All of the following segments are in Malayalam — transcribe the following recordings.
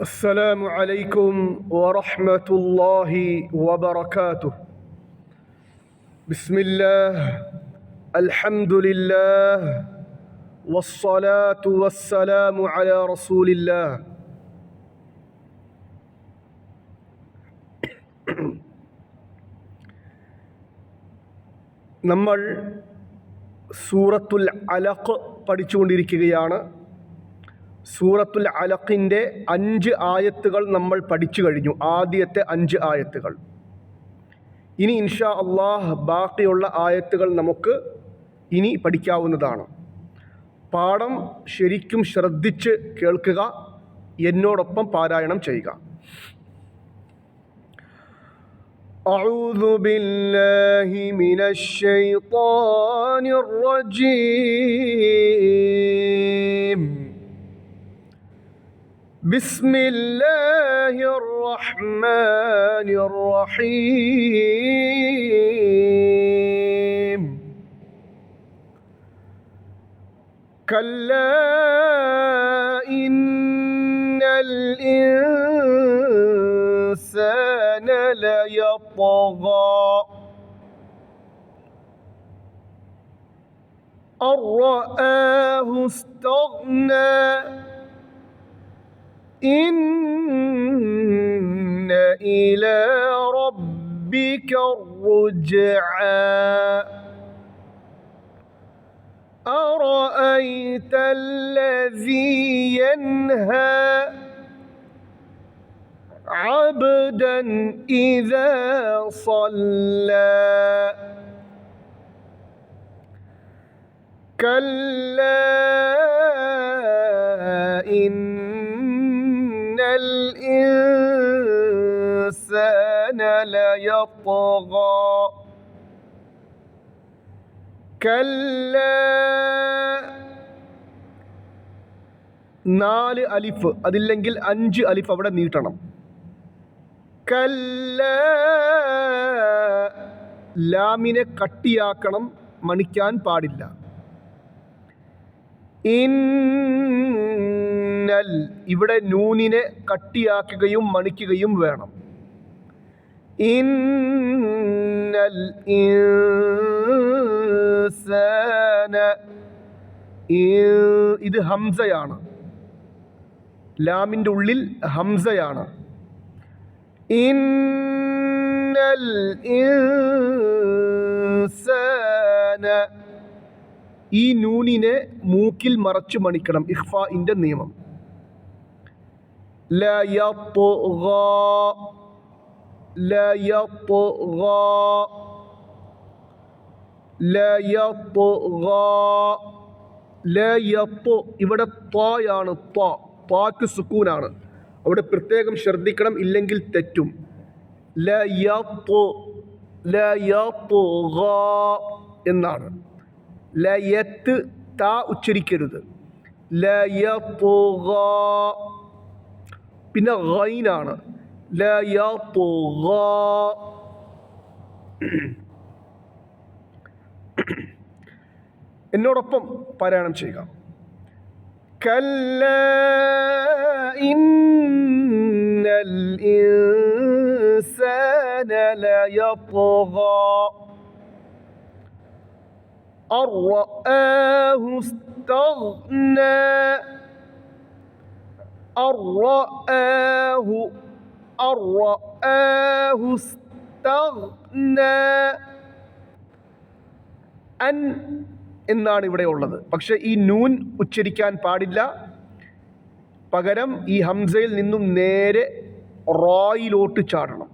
السلام عليكم ورحمة الله وبركاته بسم الله الحمد لله والصلاة والسلام على رسول الله നമ്മൾ സൂറത്തുൽ അലഖ് പഠിച്ചുകൊണ്ടിരിക്കുകയാണ് സൂറത്തുൽ അലഖിൻ്റെ അഞ്ച് ആയത്തുകൾ നമ്മൾ പഠിച്ചു കഴിഞ്ഞു ആദ്യത്തെ അഞ്ച് ആയത്തുകൾ ഇനി ഇൻഷാ അള്ളാഹ് ബാക്കിയുള്ള ആയത്തുകൾ നമുക്ക് ഇനി പഠിക്കാവുന്നതാണ് പാഠം ശരിക്കും ശ്രദ്ധിച്ച് കേൾക്കുക എന്നോടൊപ്പം പാരായണം ചെയ്യുക أعوذ بالله من الشيطان الرجيم بسم الله الرحمن الرحيم. كلا إن الإنسان ليطغى. أن رآه استغنى. إن إلى ربك الرجعى. أرأيت الذي ينهى عبدا إذا صلى؟ كلا الإنسان ليطغى كلا നാല് അലിഫ് അതില്ലെങ്കിൽ അഞ്ച് അലിഫ് അവിടെ നീട്ടണം കല്ല ലാമിനെ കട്ടിയാക്കണം മണിക്കാൻ പാടില്ല ഇന്നൽ ഇവിടെ നൂനിനെ കട്ടിയാക്കുകയും മണിക്കുകയും വേണം. ഇന്നൽ ഇത് ഹംസയാണ്. ലാമിന്റെ ഉള്ളിൽ ഹംസയാണ്. ഇന്നൽ ഇൻസാന ഈ നൂനിനെ മൂക്കിൽ മറച്ചു മണിക്കണം ഇഖ്ഫാഇന്റെ നിയമം. لا يطغى لا يطغى لا يطغى لا يط ഇവിടെ ത്വായാണ് ത്വാ ത്വാക്ക് സുക്കൂനാണ് അവിടെ പ്രത്യേകം ശ്രദ്ധിക്കണം ഇല്ലെങ്കിൽ തെറ്റും ല യത്തു ല യത്ഗ എന്നാണ് ലയത്ത് താ ഉച്ചരിക്കരുത് ലയത്തുക പിന്നെ ഗൈനാണ് ലയത്തുക എന്നോടൊപ്പം പാരായണം ചെയ്യുക كلا إن الإنسان ليطغى أن رآه استغنى أن رآه أن رآه استغنى അൻ എന്നാണ് ഇവിടെ ഉള്ളത് പക്ഷെ ഈ നൂൻ ഉച്ചരിക്കാൻ പാടില്ല പകരം ഈ ഹംസയിൽ നിന്നും നേരെ റോയിലോട്ട് ചാടണം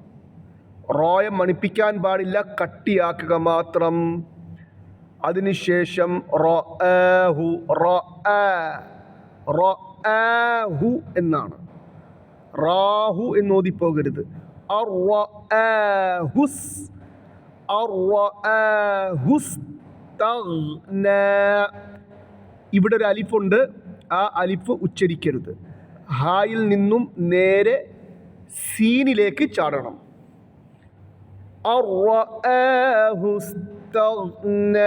റോയെ മണിപ്പിക്കാൻ പാടില്ല കട്ടിയാക്കുക മാത്രം അതിനുശേഷം റൊആഹു റൊആ റൊആഹു എന്നാണ്. റാഹു എന്ന് ഓതിപ്പോകരുത്. ഇവിടെ ഒരു അലിഫുണ്ട് ആ അലിഫ് ഉച്ചരിക്കരുത്. ഹായിൽ നിന്നും നേരെ സീനിലേക്ക് ചാടണം. അർറആഹുസ്തഗ്ന.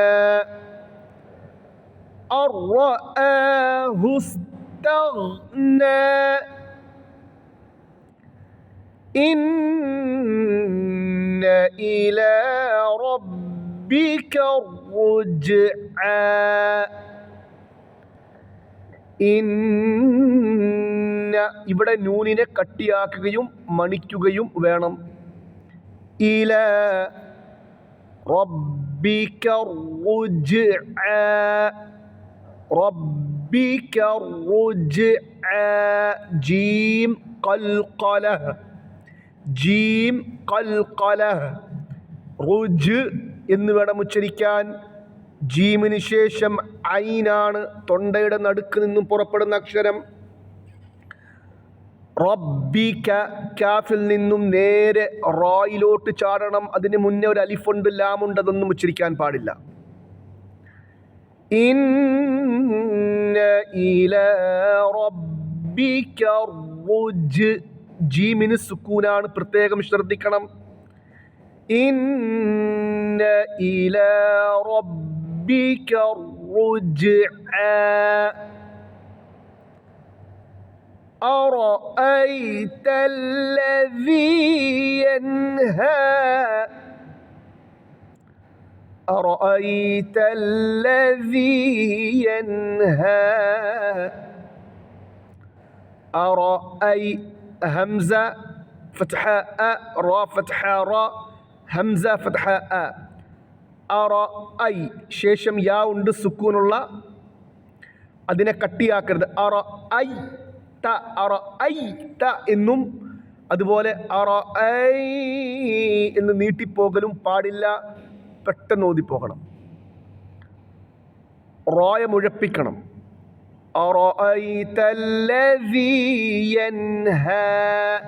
അർറആഹുസ്തഗ്ന. إن إلى ربك الرجعى ഇന്ന ഇവിടെ നൂനിനെ കട്ടിയാക്കുകയും മണിക്കുകയും വേണം ഇല റബ്ബിക റുജ്അ റബ്ബിക الرجعى جيم ഖൽഖല ജീം ഖൽഖല റുജ് എന്ന് വേണം ഉച്ചരിക്കാൻ. ജീമിന് ശേഷം ഐനാണ് തൊണ്ടയുടെ നടുക്ക് നിന്നും പുറപ്പെടുന്ന അക്ഷരം. റബ്ബിക്ക കാഫിൽ നിന്നും നേരെ റോയിലോട്ട് ചാടണം. അതിന് മുന്നേ ഒരു അലിഫുണ്ട് ലാമുണ്ട് അതൊന്നും ഉച്ചരിക്കാൻ പാടില്ല. ഇന്ന ഇല റബ്ബിക റുജ് ജീമിന് സുക്കൂനാണ് പ്രത്യേകം ശ്രദ്ധിക്കണം ഇന്ന ഇല റബ്ബിക റുജ്അ أرأيت الذي ينهى أرأيت الذي ينهى أرأي همزة فتحة أ را فتحة را همزة فتحة أ أرأي ശേഷം യാ ഉണ്ട് സുക്കൂനുള്ള അതിനെ കട്ടിയാക്കരുത് അറ ഐ ത അറ ഐ ത എന്നും അതുപോലെ അറ ഐ എന്ന് നീട്ടിപ്പോകലും പാടില്ല പെട്ടെന്ന് ഓതിപ്പോകണം റോയ മുഴപ്പിക്കണം أرأيت الذي ينهى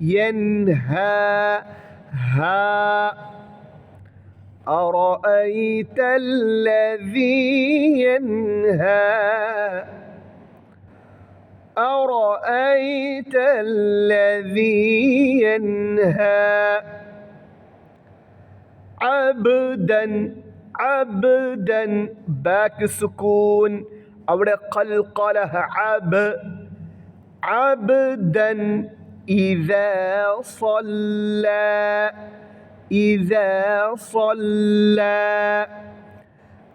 ينهى ها أرأيت الذي ينهى أرأيت الذي ينهى عبدا عبدا باك سكون അവിടെ قلقله عب عبدا إذا صلى إذا صلى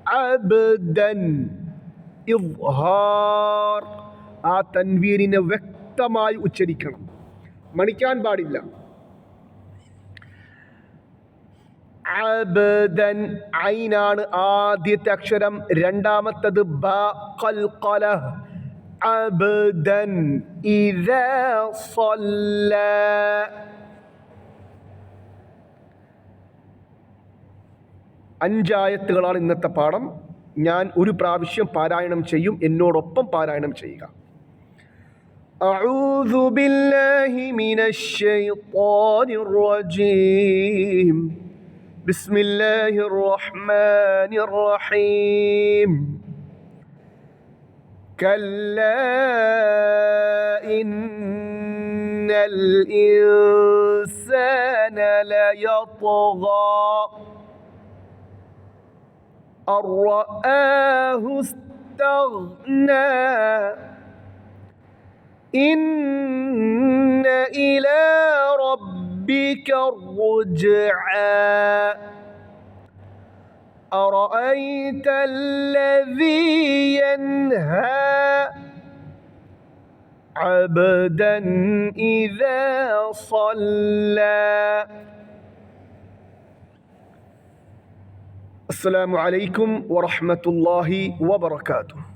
عبدا ഇദ്ഹാർ ആ തൻവീരിനെ വ്യക്തമായി ഉച്ചരിക്കണം മണിക്കാൻ പാടില്ല അബദൻ ഐനാണ് ആദ്യത്തെ അക്ഷരം രണ്ടാമത്തത് ബ ഖൽഖല അബദൻ ഇദാ صلى അഞ്ചായത്തുകളാണ് ഇന്നത്തെ പാഠം ഞാൻ ഒരു പ്രാവശ്യം പാരായണം ചെയ്യും എന്നോടൊപ്പം പാരായണം ചെയ്യുക أعوذ بالله من الشيطان الرجيم بسم الله الرحمن الرحيم كلا إن الإنسان ليطغى أن رآه استغنى إن إلى ربك الرجعى أرأيت الذي ينهى عبدا إذا صلى. السلام عليكم ورحمة الله وبركاته.